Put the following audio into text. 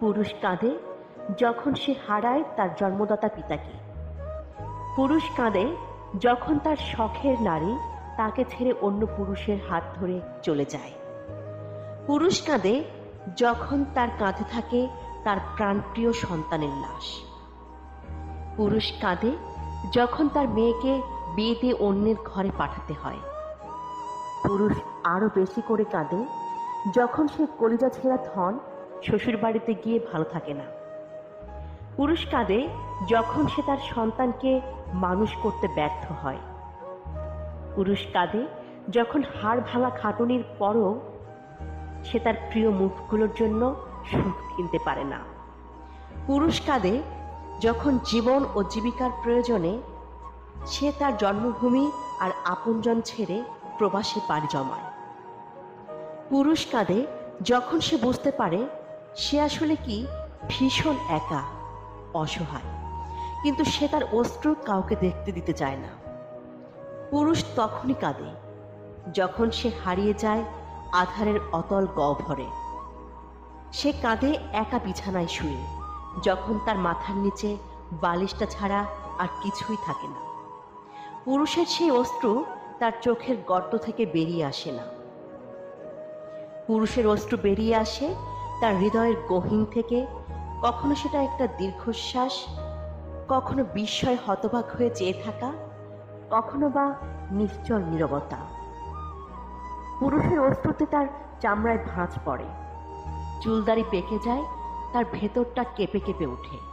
পুরুষ কাঁদে যখন সে হারায় তার জন্মদাতা পিতাকে। পুরুষ কাঁদে যখন তার শখের নারী তাকে ছেড়ে অন্য পুরুষের হাত ধরে চলে যায়। পুরুষ কাঁদে যখন তার কাঁধে থাকে তার প্রাণপ্রিয় সন্তানের লাশ। পুরুষ কাঁদে যখন তার মেয়েকে বিয়ে দিয়ে অন্যের ঘরে পাঠাতে হয়। পুরুষ আরও বেশি করে কাঁদে যখন সে কলিজা ছেঁড়া ধন শ্বশুর বাড়িতে গিয়ে ভালো থাকে না। পুরুষ কাঁদে যখন সে তার সন্তানকে মানুষ করতে ব্যর্থ হয়। পুরুষ কাঁদে যখন হাড় ভাঙা খাটুনির পরও সে তার প্রিয় মুখগুলোর জন্য সুখ কিনতে পারে না। পুরুষ কাঁদে যখন জীবন ও জীবিকার প্রয়োজনে সে তার জন্মভূমি আর আপনজন ছেড়ে প্রবাসে পাড়ি জমায়। পুরুষ কাঁদে যখন সে বুঝতে পারে সে আসলে কি? ভীষণ একা, অসহায়। কিন্তু সে তার অস্ত্র কাউকে দেখতে দিতে চায় না। পুরুষ তখনই কাঁদে, যখন সে হারিয়ে যায় আধারের অতল গহ্বরে। সে কাঁদে একা বিছানায় শুয়ে, যখন তার মাথার নিচে বালিশটা ছাড়া আর কিছুই থাকে না। পুরুষের সেই অস্ত্র তার চোখের গর্ত থেকে বেরিয়ে আসে না। পুরুষের অস্ত্র বেরিয়ে আসে তার হৃদয়ের গহীন থেকে কখনো সেটা একটা দীর্ঘশ্বাস, কখনো বিস্ময় হতবাক হয়ে চেয়ে থাকা, কখনো বা নিশ্চল নিরবতা। পুরুষের অস্ত্রতে তার চামড়ায় ভাঁজ পড়ে। চুলদারি পেকে যায়, তার ভেতরটা কেঁপে কেঁপে ওঠে।